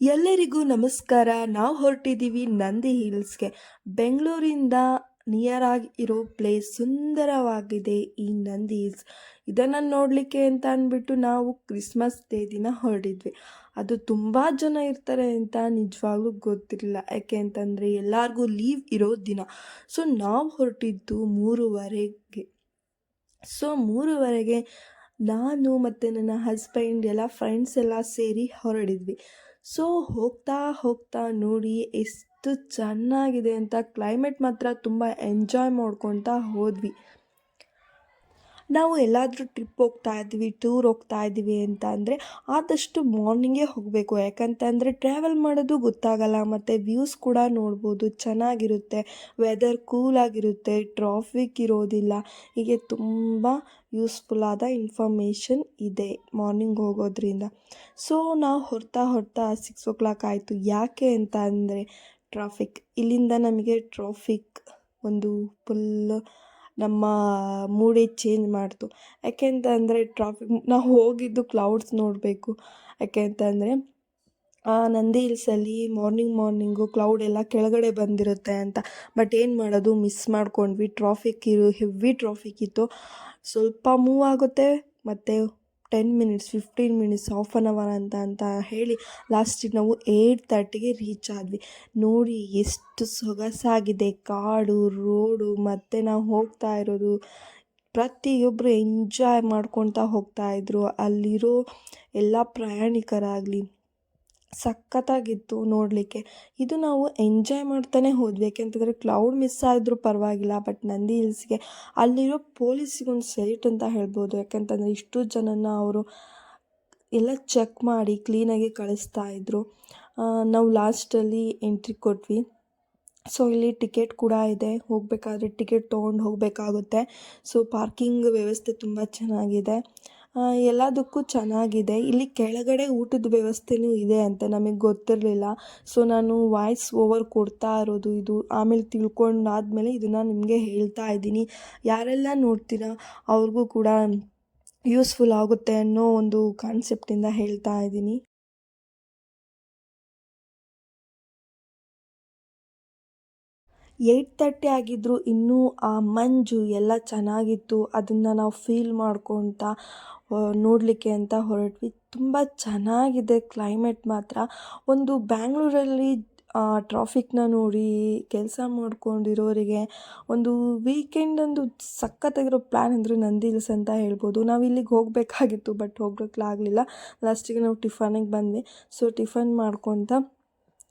ಎಲ್ಲರಿಗೂ ನಮಸ್ಕಾರ. ನಾವು ಹೊರಟಿದ್ದೀವಿ ನಂದಿ ಹಿಲ್ಸ್ಗೆ. ಬೆಂಗಳೂರಿಂದ ನಿಯರ್ ಆಗಿ ಇರೋ ಪ್ಲೇಸ್ ಸುಂದರವಾಗಿದೆ ಈ ನಂದಿ ಹಿಲ್ಸ್. ಇದನ್ನು ನೋಡಲಿಕ್ಕೆ ಅಂತ ಅಂದ್ಬಿಟ್ಟು ನಾವು ಕ್ರಿಸ್ಮಸ್ ಡೇ ದಿನ ಹೊರಟಿದ್ವಿ. ಅದು ತುಂಬ ಜನ ಇರ್ತಾರೆ ಅಂತ ನಿಜವಾಗ್ಲೂ ಗೊತ್ತಿರಲಿಲ್ಲ. ಯಾಕೆ ಅಂತಂದರೆ ಎಲ್ಲರಿಗೂ ಲೀವ್ ಇರೋ ದಿನ. ಸೊ, ನಾವು ಹೊರಟಿದ್ದು ಮೂರುವರೆಗೆ. ಸೊ, ಮೂರುವರೆಗೆ ನಾನು ಮತ್ತು ನನ್ನ ಹಸ್ಬೆಂಡ್, ಎಲ್ಲ ಫ್ರೆಂಡ್ಸ್ ಎಲ್ಲ ಸೇರಿ ಹೊರಡಿದ್ವಿ ಸೊ ಹೋಗ್ತಾ ಹೋಗ್ತಾ ನೋಡಿ ಎಷ್ಟು ಚೆನ್ನಾಗಿದೆ ಅಂತ ಕ್ಲೈಮೇಟ್ ಮಾತ್ರ ತುಂಬ ಎಂಜಾಯ್ ಮಾಡ್ಕೊತಾ ಹೋದ್ವಿ. ನಾವು ಎಲ್ಲಾದರೂ ಟ್ರಿಪ್ ಹೋಗ್ತಾ ಇದ್ವಿ ಟೂರ್ ಹೋಗ್ತಾ ಇದ್ದೀವಿ ಅಂತ ಅಂದರೆ ಆದಷ್ಟು ಮಾರ್ನಿಂಗೇ ಹೋಗಬೇಕು. ಯಾಕಂತಂದರೆ ಟ್ರಾವೆಲ್ ಮಾಡೋದು ಗೊತ್ತಾಗಲ್ಲ, ಮತ್ತು ವ್ಯೂಸ್ ಕೂಡ ನೋಡ್ಬೋದು, ಚೆನ್ನಾಗಿರುತ್ತೆ ವೆದರ್ ಕೂಲಾಗಿರುತ್ತೆ ಟ್ರಾಫಿಕ್ ಇರೋದಿಲ್ಲ. ಹೀಗೆ ತುಂಬ ಯೂಸ್ಫುಲ್ ಆದ ಇನ್ಫಾರ್ಮೇಷನ್ ಇದೆ ಮಾರ್ನಿಂಗ್ ಹೋಗೋದ್ರಿಂದ. ಸೊ ನಾವು ಹೊರ್ತಾ ಹೊರ್ತಾ ಸಿಕ್ಸ್ ಓ ಕ್ಲಾಕ್ ಆಯಿತು. ಯಾಕೆ ಅಂತ ಅಂದರೆ ಟ್ರಾಫಿಕ್ ಇಲ್ಲಿಂದ ನಮಗೆ ಟ್ರಾಫಿಕ್ ಒಂದು ಫುಲ್ ನಮ್ಮ ಮೂಡೇ ಚೇಂಜ್ ಮಾಡ್ತು. ಯಾಕೆ ಟ್ರಾಫಿಕ್ ನಾವು ಹೋಗಿದ್ದು ಕ್ಲೌಡ್ಸ್ ನೋಡಬೇಕು. ಯಾಕೆ ಅಂತಂದರೆ ನಂದಿ ಹಿಲ್ಸಲ್ಲಿ ಮಾರ್ನಿಂಗ್ ಮಾರ್ನಿಂಗು ಕ್ಲೌಡ್ ಎಲ್ಲ ಕೆಳಗಡೆ ಬಂದಿರುತ್ತೆ ಅಂತ. ಬಟ್ ಏನು ಮಾಡೋದು ಮಿಸ್ ಮಾಡ್ಕೊಂಡ್ವಿ. ಟ್ರಾಫಿಕ್ ಇರು ಹೆವಿ ಟ್ರಾಫಿಕ್ ಇತ್ತು. ಸ್ವಲ್ಪ ಮೂವ್ ಆಗುತ್ತೆ, ಮತ್ತು ten minutes fifteen minutes half an hour ಅಂತ ಅಂತ ಹೇಳಿ ಲಾಸ್ಟಿಗೆ ನಾವು ಏಯ್ಟ್ ತರ್ಟಿಗೆ ರೀಚ್ ಆದ್ವಿ. ನೋಡಿ ಎಷ್ಟು ಸೊಗಸಾಗಿದೆ. ಕಾಡು ರೋಡು ಮತ್ತು ನಾವು ಹೋಗ್ತಾ ಇರೋದು. ಪ್ರತಿಯೊಬ್ಬರು ಎಂಜಾಯ್ ಮಾಡ್ಕೊತಾ ಹೋಗ್ತಾಯಿದ್ರು ಅಲ್ಲಿರೋ ಎಲ್ಲ ಪ್ರಯಾಣಿಕರಾಗಲಿ ಸಖತ್ತಾಗಿತ್ತು ನೋಡಲಿಕ್ಕೆ. ಇದು ನಾವು ಎಂಜಾಯ್ ಮಾಡ್ತಾನೆ ಹೋದ್ವಿ. ಯಾಕೆಂತಂದರೆ ಕ್ಲೌಡ್ ಮಿಸ್ ಆದರೂ ಪರವಾಗಿಲ್ಲ, ಬಟ್ ನಂದಿ ಹಿಲ್ಸ್ಗೆ ಅಲ್ಲಿರೋ ಪೊಲೀಸಿಗೊಂದು ಸೆಲ್ಯೂಟ್ ಅಂತ ಹೇಳ್ಬೋದು. ಯಾಕೆಂತಂದರೆ ಇಷ್ಟು ಜನನ ಅವರು ಎಲ್ಲ ಚೆಕ್ ಮಾಡಿ ಕ್ಲೀನಾಗಿ ಕಳಿಸ್ತಾ ಇದ್ದರು ನಾವು ಲಾಸ್ಟಲ್ಲಿ ಎಂಟ್ರಿ ಕೊಟ್ವಿ. ಸೊ, ಇಲ್ಲಿ ಟಿಕೆಟ್ ಕೂಡ ಇದೆ. ಹೋಗಬೇಕಾದ್ರೆ ಟಿಕೆಟ್ ತೊಗೊಂಡು ಹೋಗಬೇಕಾಗುತ್ತೆ. ಸೊ, ಪಾರ್ಕಿಂಗ್ ವ್ಯವಸ್ಥೆ ತುಂಬ ಚೆನ್ನಾಗಿದೆ. ಎಲ್ಲದಕ್ಕೂ ಚೆನ್ನಾಗಿದೆ. ಇಲ್ಲಿ ಕೆಳಗಡೆ ಊಟದ ವ್ಯವಸ್ಥೆನೂ ಇದೆ ಅಂತ ನಮಗೆ ಗೊತ್ತಿರಲಿಲ್ಲ. ಸೊ ನಾನು ವಾಯ್ಸ್ ಓವರ್ ಕೊಡ್ತಾ ಇರೋದು ಇದು. ಆಮೇಲೆ ತಿಳ್ಕೊಂಡಾದ್ಮೇಲೆ ಇದನ್ನು ನಿಮಗೆ ಹೇಳ್ತಾ ಇದ್ದೀನಿ. ಯಾರೆಲ್ಲ ನೋಡ್ತೀರಾ, ಅವ್ರಿಗೂ ಕೂಡ ಯೂಸ್ಫುಲ್ ಆಗುತ್ತೆ ಅನ್ನೋ ಒಂದು ಕಾನ್ಸೆಪ್ಟಿಂದ ಹೇಳ್ತಾ ಇದ್ದೀನಿ. ಏಯ್ಟ್ ತರ್ಟಿ ಆಗಿದ್ದರೂ ಇನ್ನೂ ಆ ಮಂಜು ಎಲ್ಲ ಚೆನ್ನಾಗಿತ್ತು. ಅದನ್ನು ನಾವು ಫೀಲ್ ಮಾಡ್ಕೊಳ್ತಾ ನೋಡಲಿಕ್ಕೆ ಅಂತ ಹೊರಟ್ವಿ. ತುಂಬ ಚೆನ್ನಾಗಿದೆ ಕ್ಲೈಮೇಟ್ ಮಾತ್ರ. ಒಂದು ಬ್ಯಾಂಗ್ಳೂರಲ್ಲಿ ಟ್ರಾಫಿಕ್ನ ನೋಡಿ, ಕೆಲಸ ಮಾಡ್ಕೊಂಡಿರೋರಿಗೆ ಒಂದು ವೀಕೆಂಡ್ ಒಂದು ಸಖತ್ತಾಗಿರೋ ಪ್ಲ್ಯಾನ್ ಅಂದರೆ ನಂದಿ ಹಿಲ್ಸ್ ಅಂತ ಹೇಳ್ಬೋದು. ನಾವು ಇಲ್ಲಿಗೆ ಹೋಗಬೇಕಾಗಿತ್ತು ಬಟ್ ಹೋಗೋಕ್ಕಾಗಲಿಲ್ಲ ಲಾಸ್ಟಿಗೆ ನಾವು ಟಿಫನಿಗೆ ಬಂದ್ವಿ. ಸೊ ಟಿಫನ್ ಮಾಡ್ಕೊತ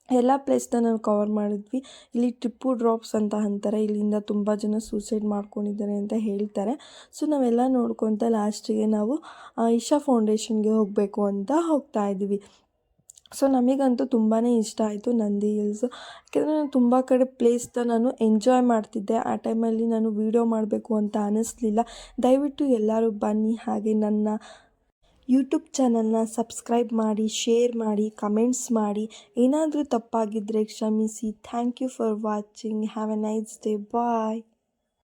ಎಲ್ಲ ಪ್ಲೇಸ್ನ ನಾವು ಕವರ್ ಮಾಡಿದ್ವಿ. ಇಲ್ಲಿ ಟಿಪ್ಪು ಡ್ರಾಪ್ಸ್ ಅಂತ ಅಂತಾರೆ. ಇಲ್ಲಿಂದ ತುಂಬ ಜನ ಸೂಸೈಡ್ ಮಾಡ್ಕೊಂಡಿದ್ದಾರೆ ಅಂತ ಹೇಳ್ತಾರೆ. ಸೊ ನಾವೆಲ್ಲ ನೋಡ್ಕೊತ ಲಾಸ್ಟಿಗೆ ನಾವು ಇಶಾ ಫೌಂಡೇಶನ್ಗೆ ಹೋಗಬೇಕು ಅಂತ ಹೋಗ್ತಾ ಇದ್ವಿ ಸೊ ನಮಗಂತೂ ತುಂಬಾ ಇಷ್ಟ ಆಯಿತು ನಂದಿ ಹಿಲ್ಸ್ ಯಾಕೆಂದರೆ ನಾನು ತುಂಬ ಕಡೆ ಪ್ಲೇಸ್ನ ನಾನು ಎಂಜಾಯ್ ಮಾಡ್ತಿದ್ದೆ. ಆ ಟೈಮಲ್ಲಿ ನಾನು ವೀಡಿಯೋ ಮಾಡಬೇಕು ಅಂತ ಅನ್ನಿಸ್ಲಿಲ್ಲ ದಯವಿಟ್ಟು ಎಲ್ಲರೂ ಬನ್ನಿ. ಹಾಗೆ ನನ್ನ ಯೂಟ್ಯೂಬ್ ಚಾನಲ್ನ ಸಬ್ಸ್ಕ್ರೈಬ್ ಮಾಡಿ, ಶೇರ್ ಮಾಡಿ, ಕಮೆಂಟ್ಸ್ ಮಾಡಿ. ಏನಾದರೂ ತಪ್ಪಾಗಿದ್ದರೆ ಕ್ಷಮಿಸಿ. Thank you for watching. Have a nice day. Bye.